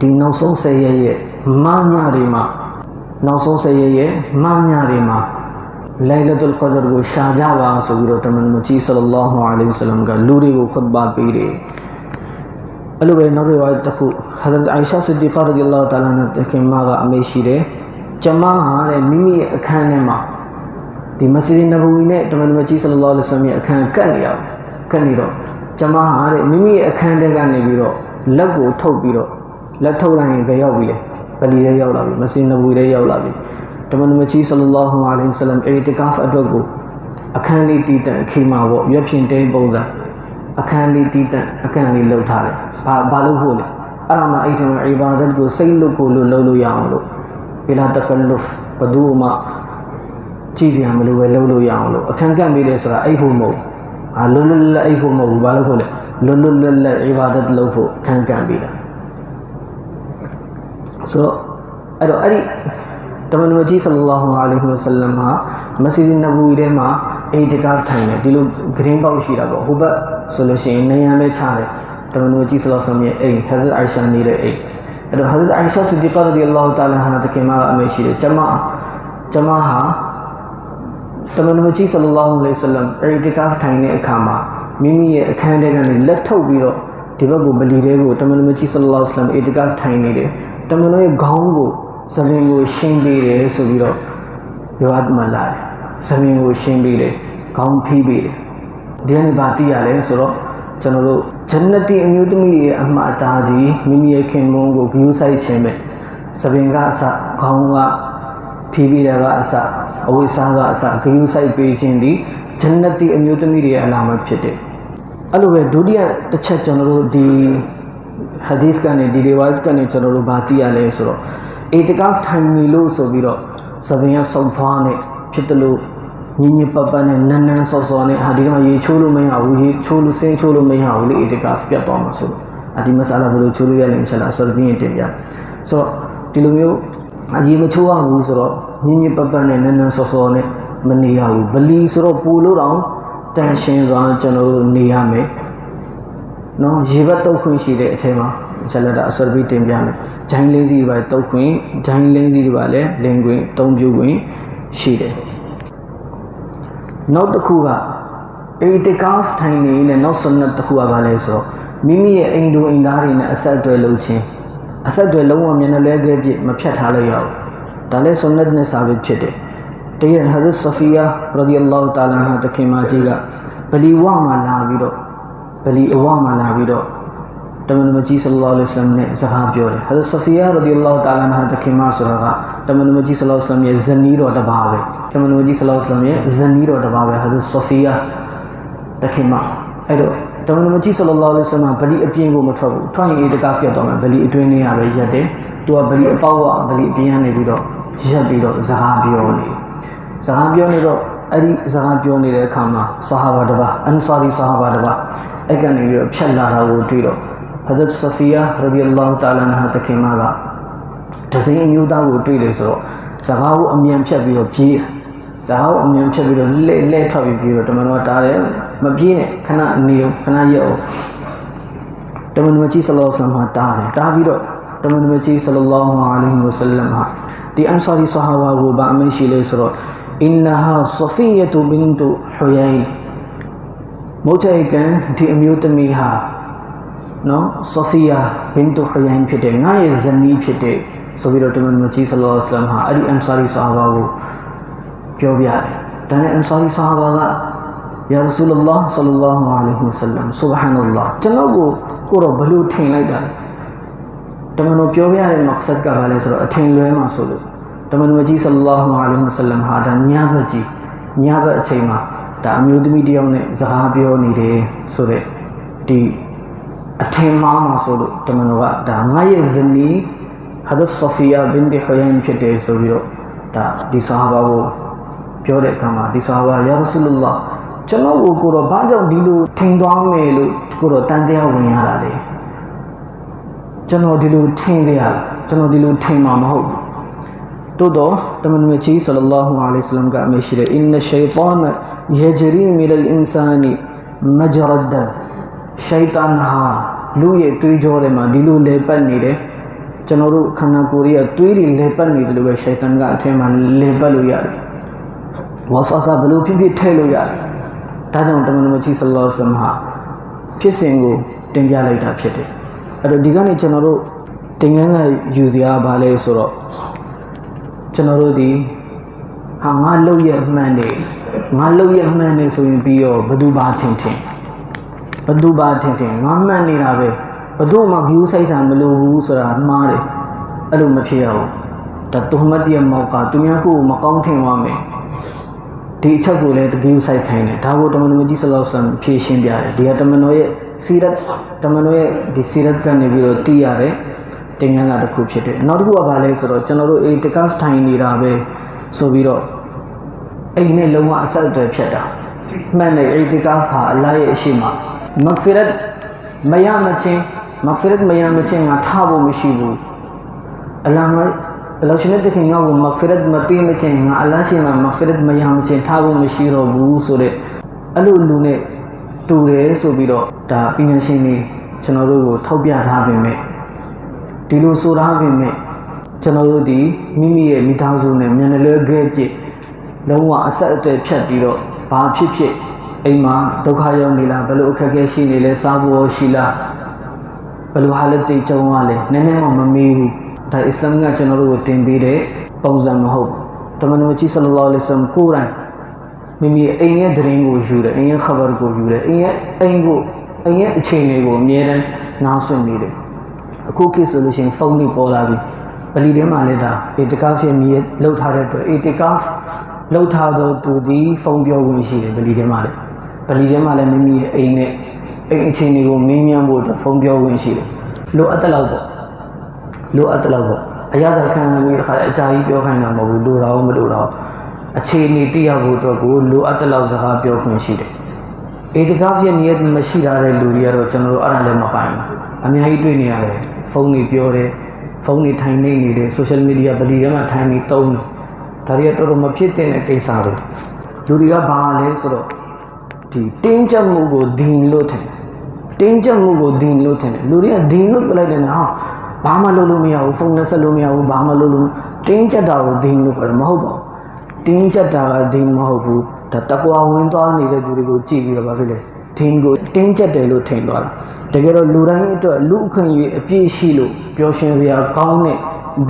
ဒီနောက်ဆုံး10ရက်ရဲ့မညတွေမှာနောက်ဆုံး10ရက်ရဲ့မညတွေမှာလိုင်လတုလ်ကဒ်ကိုရှာကြပါဆိုပြီးတော့တမန်မကြီးဆလ္လာဟူအလိုင်းဝဆလမ်ကလူတွေကိုခွတ်ဘာပေးတယ်အဲ့လိုပဲနောက်တစ်ဝါတစ်ခုဟာဇရတ်အိုင်ရှာဆစ်ဒီကာရဒီအလ္လာဟ်တာလာနဲ့တခင်မကအမေရှိတယ်ကျမဟာတဲ့မိမိရဲ့အခန်းထဲမှာ ဒီမစဂျစ်နဘဝီနဲ့တမန်မကြီးဆလ္လာဟူအလိုင်းဝဆလမ်ရဲ့အခန်းကတ်နေရောကတ်နေတော့ကျမဟာတဲ့မိမိရဲ့အခန်းထဲကနေပြီးတော့လက်ကိုထုတ်ပြီးတော့လက်ထုတ်လိုက်ရင်ဘယ်ရောက်ပြီလဲဗလီထဲရောက်လာပြီမစဂျစ်နဘဝီထဲရောက်လာပြီတမန်မကြီးဆလ္လာဟူအလိုင်းဝဆလမ်အေတကာဖ်အတွက်ကိုအခန်းလေးတည်တံ့ခေမာပေါ့ရွက်ဖြင့်တဲပုံစံအခန်းလေးတည်တံ့အခန်းလေးလှုပ်ထားတယ်ဘာဘာလို့ဖို့လဲအဲ့ဒါမှအဲ့ဒီမှာအီဘာဒတ်ကိုစိတ်လွတ်ကိုလို့လုပ်လို့ရအောင်လို့ဘီလာတကလဖ်ဘဒူမှ ကြည့်ကြရမလို့ပဲလုပ်လို့ရအောင်လို့အခန်းကန့်ပေးတယ်ဆိုတာအဲ့ဖို့မဟုတ်အာလွတ်လွတ်လပ်လပ်အဲ့ဖို့မဟုတ်ဘူးဘာလို့ဖို့လဲလွတ်လွတ်လပ်လပ်အီဘာဒတ်လုပ်ဖို့အခန်းကန့်ပေးတာဆိုတော့အဲ့တော့အဲ့ဒီတမန်တော်ကြီးဆလ္လာဟူအလိုင်းဝဆလမ်ဟာမစဂျစ်နဘူီထဲမှာအေတကာဖ်ထိုင်တယ်ဒီလိုဂရင်းပေါက်ရှိတာပေါ့ဟိုဘက်ဆိုလို့ရှိရင်နေရန်ပဲချတယ်တမန်တော်ကြီးဆလ္လာဆလမ်ရဲ့အိမ်ဟဇရတ်အိုင်ရှာနေတဲ့အိမ်အဲ့တော့ဟဇရတ်အိုင်ရှာဆစ်ဒီကာရဒီအလ္လာဟူတာလာဟာတခင်မကအမေရှိတယ်ကျမကျမဟာ တမန်တော်ကြီးဆလ္လာဟူအလိုင်းဝဆလမ်အေတကာဖ်ထိုင်တဲ့အခါမှာမိမိရဲ့အခန်းထဲကနေလက်ထုတ်ပြီးတော့ဒီဘက်ကိုဗလီတဲကိုတမန်တော်ကြီးဆလ္လာဟူအလိုင်းဝဆလမ်အေတကာဖ်ထိုင်နေတယ်တမန်တော်ရဲ့ခေါင်းကိုသဘင်ကိုရှင်းပေးတယ်ဆိုပြီးတော့ယောဟတ်မှလာတယ်သဘင်ကိုရှင်းပေးတယ်ခေါင်းဖိပေးတယ်ဒီကနေဘာသိရလဲဆိုတော့ကျွန်တော်တို့ဂျန်နတီအမျိုးသမီးရဲ့အမှားအတားဒီမိမိရဲ့ခင်မုန်းကိုဂယူးဆိုင်ခြင်းပဲသဘင်ကအစခေါင်းက ဖိပေးတယ်ကအစအဝိစားကအစဂယူးဆိုင်ပေးခြင်းဒီဂျန်နတီအမျိုးသမီးတွေရဲ့အလာမဖြစ်တယ်အဲ့လိုပဲဒုတိယတစ်ချက်ကျွန်တော်တို့ဒီဟာဒီစ်ကနေဒီရီဝါတ်ကနေကျွန်တော်တို့ဗာသိရလဲဆိုတော့အေတကာဖ်ထိုင်နေလို့ဆိုပြီးတော့သဘင်ရစုံဖွားနဲ့ဖြစ်တယ်လို့ညင်ညင်ပပနဲ့နန်းနန်းဆော့ဆော့နဲ့ဟာဒီကမှာရေချိုးလို့မရဘူးရေချိုးလို့စင်းချိုးလို့မရဘူးလေအေတကာဖ်ပြတ်သွားမှာဆိုတော့အဒီမဆာလာဘယ်လိုချိုးလို့ရလဲအင်ရှာလာဆော်ပြီးရင်တင်ပြဆိုတော့ဒီလိုမျိုးအကြီးမချိုးရဘူးဆိုတော့ ညင်ညင်ပပနဲ့နန်းနန်းဆော့ဆော့နဲ့မနေရဘူးဗလီဆိုတော့ပူလို့တော့တန်ရှင်းစွာကျွန်တော်တို့နေရမယ်နော်ရေဘတ်တုတ်ခွင့်ရှိတဲ့အထက်မှာချက်လက်တာအစောပြီးတင်ပြမယ်ဂျိုင်းလင်းစီတွေပါတုတ်ခွင့်ဂျိုင်းလင်းစီတွေပါလည်းလင်းခွင့်တုံးပြခွင့်ရှိတယ်နောက်တစ်ခုကအေတကာဖ်ထိုင်နေတဲ့နောက်ဆွန်နတ်တစ်ခုကဘာလဲဆိုတော့မိမိရဲ့အိမ်သူအိမ်သားတွေနဲ့အဆက်အသွယ်လုပ်ခြင်းအဆက်အသွယ်လုံးဝမျက်နှာလဲခဲ့ပြမဖြတ်ထားလို့ရအောင် ဒါလည်းဆွန်နတ်နဲ့စာပဲဖြစ်တယ်တကယ်ဟဇရတ်ဆဖီယာရဒီအလ္လာဟူတာလာဟာတခင်မကြီးကဗလီဝမှာလာပြီးတော့ဗလီအဝမှာလာပြီးတော့တမန်တော်ကြီးဆလ္လာလဟ်အလိုင်းဝါဆလမ်နဲ့စကားပြောတယ်ဟဇရတ်ဆဖီယာရဒီအလ္လာဟူတာလာဟာတခင်မဆိုတာကတမန်တော်ကြီးဆလ္လာလဟ်အလိုင်းဝါဆလမ်ရဲ့ဇနီးတော်တစ်ပါးပဲတမန်တော်ကြီးဆလ္လာလဟ်အလိုင်းဝါဆလမ်ရဲ့ဇနီးတော်တစ်ပါးပဲဟဇရတ်ဆဖီယာတခင်မအဲ့တော့ တမန်တော်ကြီးဆလ္လာလဟ်အလိုင်းဝါဆလမ်ဗလီအပြင်ကိုမထွက်ဘူးထွက်ရင်အေတကားပြတ်သွားမယ်ဗလီအတွင်းထဲရပဲရက်တယ်သူကဗလီအပေါက်ကဗလီအပြင်ကနေပြီးတော့ရက်ပြီးတော့စကားပြောနေတယ်စကားပြောနေတော့အဲ့ဒီစကားပြောနေတဲ့အခါမှာဆဟာဘာတပါအန်ဆာရီဆဟာဘာတပါအဲ့ကနေပြီးတော့ဖြတ်လာတာကိုတွေ့တော့ဟဒတ်ဆဖီယာရဒီအလ္လာဟူတာလာနဟာတခင်မကဒဇင်းအမျိုးသားကိုတွေ့တယ်ဆိုတော့စကားကိုအမြန်ဖြတ်ပြီးတော့ပြေးစကားကိုအမြန်ဖြတ်ပြီးတော့လဲလဲထွက်ပြီးပြေးတော့တမန်တော်တားတယ် မပြေးနဲ့ခဏနေခဏရက်အောင်တမန်တော်ကြီးဆလောဆလမ်ဟာတားတယ်တားပြီးတော့တမန်တော်ကြီးဆလလောလဟ်အလိုင်းဝဆလမ်ဟာဒီအန်ဆာရီဆဟာဘာကိုဗာအမရှိလဲဆိုတော့အင်နာဟာဆဖီယတူဘင်တူဟူယိုင်မိုးချိုင်ကန်ဒီအမျိုးသမီးဟာနော်ဆဖီယာဘင်တူဟူယိုင်ဖြစ်တဲ့ငါရဲ့ဇနီးဖြစ်တဲ့ဆိုပြီးတော့တမန်တော်ကြီးဆလလောလဟ်အလိုင်းဟာအဲ့ဒီအန်ဆာရီဆဟာဘာကိုပြောပြတယ်ဒါနဲ့အန်ဆာရီဆဟာဘာက ယာရဆူလလာဆလလောလဟ်အလိုင်းဝဆလမ်ဆူဘဟာနလ္လာကျွန်တော်ကိုကိုတော့ဘလို့ထင်လိုက်တာလဲတမန်တော်ပြောပြတဲ့မက်ဆတ်ကဘာလဲဆိုတော့အထင်လွဲမှာဆိုလို့တမန်တော်ကြီးဆလလောလဟ်အလိုင်းဝဆလမ်ဟာဒါညဘက်ကြီးညဘက်အချိန်မှာဒါအမျိုးသမီးတစ်ယောက်နဲ့စကားပြောနေတယ်ဆိုတဲ့ဒီအထင်မှားမှာဆိုလို့တမန်တော်ကဒါငါရဲ့ဇနီးဟာဒတ်ဆဖီယာဘင်တီဟူယန်ဖြစ်တယ်ဆိုပြီးတော့ဒါဒီဆဟာဘာကိုပြောတဲ့အခါမှာဒီဆဟာဘာယာရဆူလလာ ကျွန်တော်ကိုကိုတော့ဘာကြောင့်ဒီလိုထင်သွားမယ်လို့ကိုတော့တန်တရားဝင်ရတာလေကျွန်တော်ဒီလိုထင်ကြရလားကျွန်တော်ဒီလိုထင်မှာမဟုတ်ဘူးတိုးတော့တမန်တော်ကြီးဆလလောလဟ်အလိုင်းဝဆလမ်ကအမေရှိတယ်အင်နရှိုင်တန်ယဂျရီမီလ်အင်ဆာနီမဂျရဒန်ရှိုင်တန်ဟာလူရဲ့တွေးကြောထဲမှာဒီလိုလဲပတ်နေတယ်ကျွန်တော်တို့ခန္ဓာကိုယ်ရဲ့တွေးတွေလဲပတ်နေတယ်လို့ပဲရှိုင်တန်ကအထင်မှာလဲပတ်လို့ရတယ်ဝါဆာဆာဘလို့ဖြစ်ဖြစ်ထဲလို့ရတယ် ဒါကြောင့်တမန်တော်ကြီးဆလလောလဟ်အလိုင်းဟာဖြစ်စဉ်ကိုတင်ပြလိုက်တာဖြစ်တယ်အဲ့တော့ဒီကနေ့ကျွန်တော်တို့တင်ငန်းကယူစရာဘာလဲဆိုတော့ကျွန်တော်တို့ဒီဟာငါလုတ်ရမှန်တယ်ငါလုတ်ရမှန်တယ်ဆိုရင်ပြီးတော့ဘသူပါထင်ထင်ဘသူပါထင်ထင်ငါမှန်နေတာပဲဘသူမှဂယူဆိုင်ဆာမလိုဘူးဆိုတာမှားတယ်အဲ့လိုမဖြစ်ရဘူးဒါတုဟမတ်ရဲ့မောက်ကသူများကိုမကောင်းထင်သွားမယ် ဒီအချက်ကိုလည်းတကယ်ဆိုင်ခိုင်းတယ်ဒါကိုတမန်တော်ကြီးဆလောဆမ်ဖြည့်ရှင်းပြတယ်ဒီကတမန်တော်ရဲ့စီရတ်တမန်တော်ရဲ့ဒီစီရတ်ကနေပြီးတော့တည်ရတယ်တင်ငန်းကတစ်ခုဖြစ်တယ်နောက်တစ်ခုကဘာလဲဆိုတော့ကျွန်တော်တို့အေတကတ်ထိုင်နေတာပဲဆိုပြီးတော့အိမ်နဲ့လုံးဝအဆက်အသွယ်ဖြတ်တာမှန်တယ်အေတကတ်ဟာအလ္လာဟ်ရဲ့အရှိမမဂ်ဖီရတ်မရမချင်းမဂ်ဖီရတ်မရမချင်းငါထားဖို့မရှိဘူးအလ္လာဟ် အလ္လာဟ်ရှင်တဲ့ခင်ကကိုမဂ်ဖီရတ်မပေးမချင်းငါအလ္လာဟ်ရှင်မှာမဂ်ဖီရတ်မရမချင်းထားဖို့မရှိတော့ဘူးဆိုတဲ့အဲ့လိုလူနဲ့တူတယ်ဆိုပြီးတော့ဒါပညာရှင်တွေကျွန်တော်တို့ကိုထောက်ပြထားပေမဲ့ဒီလိုဆိုထားပေမဲ့ကျွန်တော်တို့ဒီမိမိရဲ့မိသားစုနဲ့မြန်လွယ်ခဲ့ပြစ်လုံးဝအဆက်အသွယ်ဖြတ်ပြီးတော့ဘာဖြစ်ဖြစ်အိမ်မှာဒုက္ခရောက်နေလားဘယ်လိုအခက်အခဲရှိနေလဲစားဖို့ရှိလားဘယ်လိုဟာလက်တွေကြုံရလဲနည်းနည်းမှမမေးဘူး ဒါအစ္စလာမ်ကကျွန်တော်တို့ကိုတင်ပေးတဲ့ပုံစံမဟုတ်တမန်တော်ကြီးဆလလောလ္လဟ်အလိုင်းကိုယ်တိုင်မိမိအိမ်ရဲ့သတင်းကိုယူတယ်အိမ်ရဲ့ခဘာကိုယူတယ်အိမ်ရဲ့အိမ်ကိုအိမ်ရဲ့အခြေအနေကိုအမြဲတမ်းနားဆွနေတယ်အခုခေတ်ဆိုလို့ရှိရင်ဖုန်းတွေပေါ်လာပြီပလီထဲမှာလည်းဒါအေတကာဖ်ရဲ့မြေလောက်ထားတဲ့အတွက်အေတကာဖ်လောက်ထားတော့သူဒီဖုန်းပြောဝင်ရှိတယ်ပလီထဲမှာလည်းပလီထဲမှာလည်းမိမိရဲ့အိမ်နဲ့အိမ်အခြေအနေကိုမေးမြန်းဖို့အတွက်ဖုန်းပြောဝင်ရှိတယ်လိုအပ်တဲ့လောက်ပေါ့ လိုအပ်တဲ့လောက်ပေါ့အရသာခံပြီးတခါအကြာကြီးပြောခိုင်းတာမဟုတ်ဘူးလိုတာမလိုတာအခြေအနေသိရဖို့အတွက်ကိုလိုအပ်တဲ့လောက်စကားပြောခွင့်ရှိတယ်အေတကာဖ်ရဲ့နေရာမရှိတာတဲ့လူတွေကတော့ကျွန်တော်တို့အဲ့ဒါလည်းမပိုင်ဘူးအများကြီးတွေ့နေရတယ်ဖုန်းတွေပြောတယ်ဖုန်းတွေထိုင်နေနေတယ်ဆိုရှယ်မီဒီယာပလီထဲမှာထိုင်ပြီးတုံးတယ်ဒါတွေကတော်တော်မဖြစ်တဲ့ကိစ္စတွေလူတွေကဘာလဲဆိုတော့ဒီတင်းကြပ်မှုကိုဒင်လို့ထင်တယ်တင်းကြပ်မှုကိုဒင်လို့ထင်တယ်လူတွေကဒင်လို့ပြလိုက်တယ်နော် ဘာမှလုပ်လို့မရဘူးဖုန်းနဲ့ဆက်လို့မရဘူးဘာမှလုပ်လို့တင်းကြပ်တာကိုဒင်လို့ပြောတယ်မဟုတ်ပါဘူးတင်းကြပ်တာကဒင်မဟုတ်ဘူးဒါတကွာဝင်သွားနေတဲ့သူတွေကိုကြည့်ပြီးတော့ဘာဖြစ်လဲဒင်းကိုတင်းကျပ်တယ်လို့ထင်သွားတာတကယ်တော့လူတိုင်းအတွက်လူအခွင့်အရေးအပြည့်ရှိလို့ပျော်ရွှင်စရာကောင်းတဲ့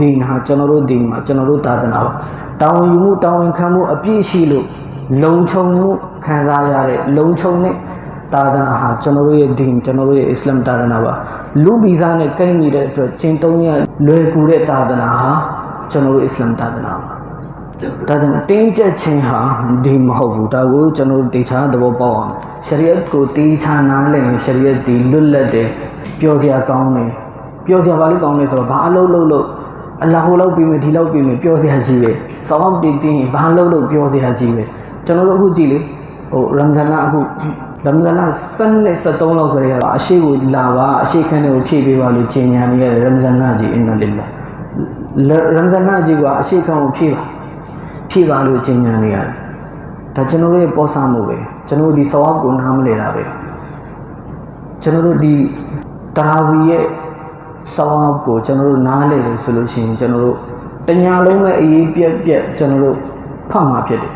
ဒင်းဟာကျွန်တော်တို့ဒင်းမှာကျွန်တော်တို့သာသနာပါတာဝန်ယူမှုတာဝန်ခံမှုအပြည့်ရှိလို့လုံခြုံမှုခံစားရတဲ့လုံခြုံတဲ့ သာသနာဟာကျွန်တော်တို့ရဲ့ဒင်းကျွန်တော်တို့ရဲ့အစ္စလာမ်သာသနာပါလူဗီဇာနဲ့ကိုင်းနေတဲ့အတွက်ကျင့်သုံးရလွယ်ကူတဲ့သာသနာဟာကျွန်တော်တို့အစ္စလာမ်သာသနာပါဒါကြောင့်တင်းကျပ်ခြင်းဟာဒီမဟုတ်ဘူးဒါကိုကျွန်တော်တို့တေချာသဘောပေါက်အောင်ရှရီယတ်ကိုတေချာနားလည်ရင်ရှရီယတ်ဒီလွတ်လပ်တယ်ပျော်စရာကောင်းတယ်ပျော်စရာဘာလို့ကောင်းလဲဆိုတော့ဘာအလုပ်လုပ်လို့အလဟိုလောက်ပြီးမယ်ဒီလောက်ပြီးမယ်ပျော်စရာကြီးပဲစောင်းတီတင်းဘာလုပ်လို့ပျော်စရာကြီးပဲကျွန်တော်တို့အခုကြည့်လေဟိုရမ်ဇန်လအခု ရမ်ဇန်လ7နဲ့73လောက်ခရေကအရှိကိုလာပါအရှိခန်းတွေကိုဖြည့်ပေးပါလို့ဂျင်ညာနေရတယ်ရမ်ဇန်လကြီးအင်နလ illah ရမ်ဇန်လကြီးကအရှိခန်းကိုဖြည့်ပါဖြည့်ပါလို့ကျင်ညာနေရတယ်။ဒါကျွန်တော်တို့ရဲ့ပေါ်ဆမှုပဲကျွန်တော်တို့ဒီဆဝါကိုနားမလဲတာပဲကျွန်တော်တို့ဒီတရာဝီရဲ့စောင်းအောက်ကိုကျွန်တော်တို့နားလေတယ်ဆိုလို့ရှိရင်ကျွန်တော်တို့တညာလုံးပဲအရေးပြက်ပြက်ကျွန်တော်တို့ဖတ်မှာဖြစ်တယ်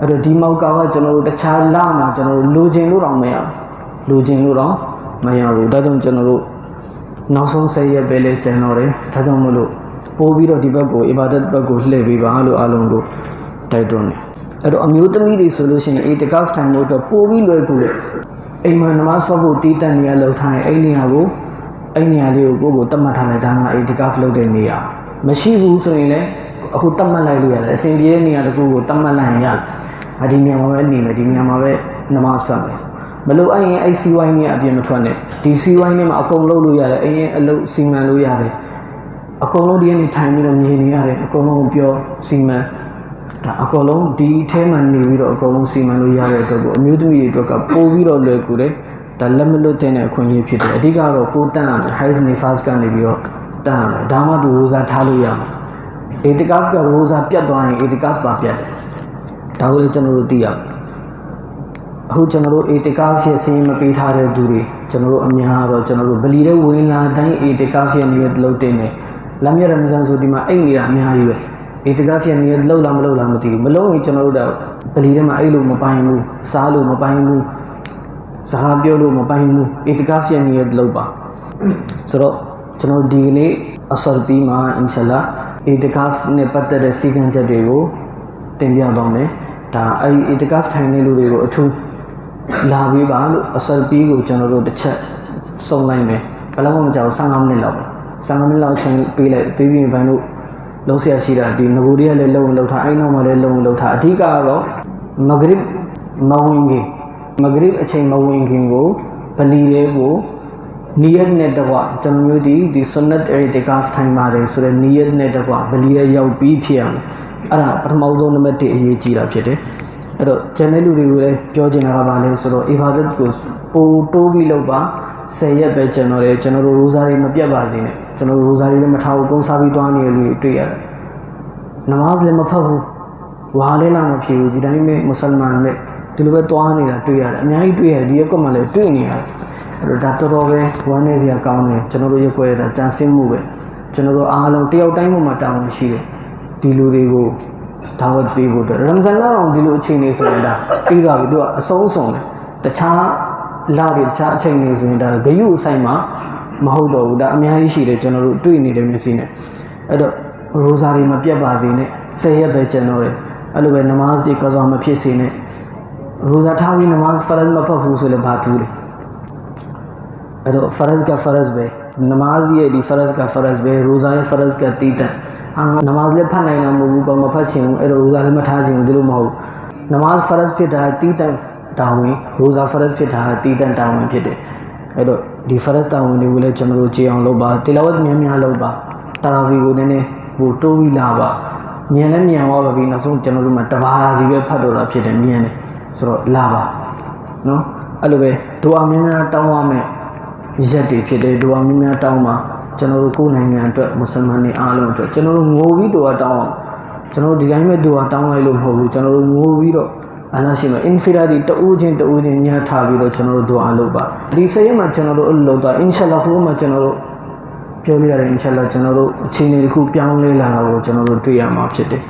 အဲ့တော့ဒီမောက်ကကကျွန်တော်တို့တခြားလာမှာကျွန်တော်တို့လိုချင်လို့တော့မရဘူးလိုချင်လို့တော့မရဘူးဒါကြောင့်ကျွန်တော်တို့နောက်ဆုံးဆက်ရက်ပဲလဲကျန်တော့တယ်ဒါကြောင့်မလို့ပို့ပြီးတော့ဒီဘက်ကိုအီဘာဒတ်ဘက်ကိုလှည့်ပေးပါလို့အားလုံးကိုတိုက်တွန်းတယ်အဲ့တော့အမျိုးသမီးတွေဆိုလို့ရှိရင်အေတကောက်ထိုင်လို့တော့ပို့ပြီးလွယ်ကူတယ်အိမ်မှာနမတ်ဖတ်ဖို့တီးတန့်နေရလောက်ထားရင်အဲ့နေရာကိုအဲ့နေရာလေးကိုကိုယ့်ကိုတတ်မှတ်ထားလိုက်ဒါမှအေတကောက်လုပ်တဲ့နေရာမရှိဘူးဆိုရင်လည်း အခုတတ်မှတ်လိုက်လို့ရတယ်အစဉ်ပြေတဲ့နေရာတစ်ခုကိုတတ်မှတ်လိုက်ရင်ရတယ်အဒီနေရာမှာပဲနေမယ်ဒီနေရာမှာပဲနမတ်ဖတ်မယ်မလို့အဲ့ရင်အဲ့စီဝိုင်းနေအပြင်မထွက်နဲ့ဒီစီဝိုင်းနေမှာအကုန်လုပ်လို့ရတယ်အဲ့ရင်အလုပ်စီမံလို့ရတယ်အကုန်လုံးဒီကနေထိုင်ပြီးတော့မြင်နေရတယ်အကုန်လုံးပြောစီမံဒါအကုန်လုံးဒီအဲမှာနေပြီးတော့အကုန်လုံးစီမံလို့ရတဲ့အတွက်ကိုအမျိုးသမီးတွေအတွက်ကပို့ပြီးတော့လွယ်ကူတယ်ဒါလက်မလွတ်တဲ့အခွင့်အရေးဖြစ်တယ်အဓိကတော့ကိုတန်းရတယ် high nifas ကနေပြီးတော့တန်းရတယ်ဒါမှသူရိုးစားထားလို့ရမှာ etikaf ကရိုးစားပြတ်သွားရင် etikaf ပါပြတ်တယ်ဒါကိုလည်းကျွန်တော်တို့သိရမယ်အခုကျွန်တော်တို့ etikaf ရဲ့စီးမပေးထားတဲ့သူတွေကျွန်တော်တို့အများတော့ကျွန်တော်တို့ဗလီတဲ့ဝင်လာတိုင်း etikaf ရဲ့နေရာလုံးတင်တယ်လမ်းမြရမဇန်ဆိုဒီမှာအိတ်နေတာအများကြီးပဲ etikaf ရဲ့နေရာလုံးလားမလုံးလားမသိဘူးမလုံးရင်ကျွန်တော်တို့တော့ဗလီထဲမှာအိတ်လို့မပိုင်ဘူးစားလို့မပိုင်ဘူးစကားပြောလို့မပိုင်ဘူး etikaf ရဲ့နေရာလုံးပါဆိုတော့ကျွန်တော်ဒီကနေ့အဆရပီမှာအင်ရှာလာ etikaf နဲ့ပတ်သက်တဲ့စီကံချက်တွေကိုတင်ပြတော့မယ်ဒါအဲ့ဒီ etikaf ထိုင်နေလူတွေကိုအထူးလာပြီးပါလို့အဆရပီကိုကျွန်တော်တို့တစ်ချက်စုံလိုက်မယ်ဘယ်လောက်မှမကြောက်15မိနစ်လောက်ပဲ15မိနစ်လောက်အချိန်ပေးလိုက်ပြီးပြီးရင်ဘန်တို့လုံးဆရာရှိတာဒီငဘူတွေကလည်းလုံလုံထားအဲ့နောက်မှာလည်းလုံလုံထားအဓိကကတော့မဂရစ်မဝင်ခင်မဂရစ်အချိန်မဝင်ခင်ကိုဗလီတွေကို နီယတ်နဲ့တကွကျွန်တော်မျိုးဒီဒီဆွနတ်အေတကာဖထိုင်ပါတယ်ဆိုတော့နီယတ်နဲ့တကွဗလီရရောက်ပြီးဖြစ်ရမယ်အဲ့ဒါပထမဆုံးနံပါတ်1အရေးကြီးတာဖြစ်တယ်အဲ့တော့ဂျန်နယ်လူတွေကိုလည်းပြောချင်တာကဘာလဲဆိုတော့အီဘာဒတ်ကိုပိုတိုးပြီးလောက်ပါ10ရက်ပဲကျွန်တော်လည်းကျွန်တော်တို့ရိုဇာတွေမပြတ်ပါစေနဲ့ကျွန်တော်တို့ရိုဇာတွေလည်းမထားဘူးကုန်းစားပြီးသွားနေရလူတွေတွေ့ရတယ်နမတ်လည်းမဖတ်ဘူးဝါလည်းလာမဖြစ်ဘူးဒီတိုင်းပဲမွတ်စလမန်လည်းဒီလိုပဲသွားနေတာတွေ့ရတယ်အများကြီးတွေ့ရတယ်ဒီရက်ကွက်မှာလည်းတွေ့နေရတယ်အဲ့တော့ ဒါတော်တော်ပဲဝမ်းနေစရာကောင်းတယ်ကျွန်တော်တို့ရက်ကွက်ရတာကြံစည်မှုပဲကျွန်တော်တို့အားလုံးတယောက်တိုင်းပေါ်မှာတာဝန်ရှိတယ်ဒီလူတွေကိုဒါဝတ်ပေးဖို့အတွက်ရမ်ဇန်လအောင်ဒီလိုအချိန်နေဆိုရင်ဒါပြီးသွားပြီသူကအဆုံးစုံတယ်တခြားလာတွေတခြားအချိန်နေဆိုရင်ဒါဂယုအဆိုင်မှာမဟုတ်တော့ဘူးဒါအများကြီးရှိတယ်ကျွန်တော်တို့တွေ့နေတဲ့မျက်စိနဲ့အဲ့တော့ရိုဇာတွေမပြတ်ပါစေနဲ့ဆယ်ရက်ပဲကျန်တော့တယ်အဲ့လိုပဲနမတ်တွေကစားမဖြစ်စေနဲ့ရိုဇာထားပြီးနမတ်ဖရတ်မဖတ်ဘူးဆိုလည်းဘာတူလဲ အဲ့တော့ဖရတ်ကဖရတ်ပဲနမတ်ရဲ့ဒီဖရတ်ကဖရတ်ပဲရိုဇာရဲ့ဖရတ်ကတီးတန်ဟာငါနမတ်လည်းဖတ်နိုင်တာမဟုတ်ဘူးဘာမဖတ်ချင်ဘူးအဲ့တော့ရိုဇာလည်းမထားချင်ဘူးဒီလိုမဟုတ်ဘူးနမတ်ဖရတ်ဖြစ်တာတီးတန်တာဝန်ရိုဇာဖရတ်ဖြစ်တာတီးတန်တာဝန်ဖြစ်တယ်အဲ့တော့ဒီဖရတ်တာဝန်တွေကိုလည်းကျွန်တော်တို့ကြည်အောင်လုပ်ပါတီလာဝတ်များများလုပ်ပါတာရာဗီကိုနည်းနည်းဟိုတိုးပြီးလာပါမြန်လည်းမြန်သွားပါပြီနောက်ဆုံးကျွန်တော်တို့မှာတဘာသာစီပဲဖတ်တော့တာဖြစ်တယ်မြန်တယ်ဆိုတော့လာပါနော်အဲ့လိုပဲဒူအာများများတောင်းရမယ် ရက်တွေဖြစ်တယ်ဒူအာများများတောင်းပါကျွန်တော်တို့ကိုယ်နိုင်ငံအတွက်မွတ်စလမန်တွေအားလုံးအတွက်ကျွန်တော်တို့ငိုပြီးဒူအာတောင်းအောင်ကျွန်တော်တို့ဒီတိုင်းပဲဒူအာတောင်းလိုက်လို့မဟုတ်ဘူးကျွန်တော်တို့ငိုပြီးတော့အလားရှိမှာ inferior တွေတူးချင်းတူးချင်းညှထားပြီးတော့ကျွန်တော်တို့ဒူအာလုပ်ပါဒီစရိတ်မှာကျွန်တော်တို့အဲ့လိုလုပ်တာအင်ရှာလာဟိုမှာကျွန်တော်တို့ပြောလို့ရတယ်အင်ရှာလာကျွန်တော်တို့အခြေအနေတစ်ခုပြောင်းလဲလာတာကိုကျွန်တော်တို့တွေ့ရမှာဖြစ်တယ်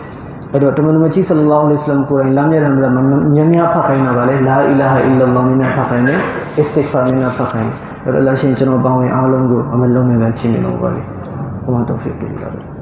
အဲ့တော့တမန်တော်ကြီးဆလလောလ္လဟ်အလိုင်းကိုယ်တိုင်လာမြတ်ရမ်းတာမြတ်များဖတ်ခိုင်းတာပါလေလာအီလာဟ်အီလ္လာဟ်မြတ်များဖတ်ခိုင်းတယ်အစ္စတိဂ်ဖာမြတ်များဖတ်ခိုင်းတယ်အဲ့တော့အလ္လာဟ်ရှင်ကျွန်တော်ပေါင်းဝင်အားလုံးကိုအမလုံးနဲ့ချီးမြှင့်လို့ပါလေဘုရားတော်ဖစ်ပေးကြတယ်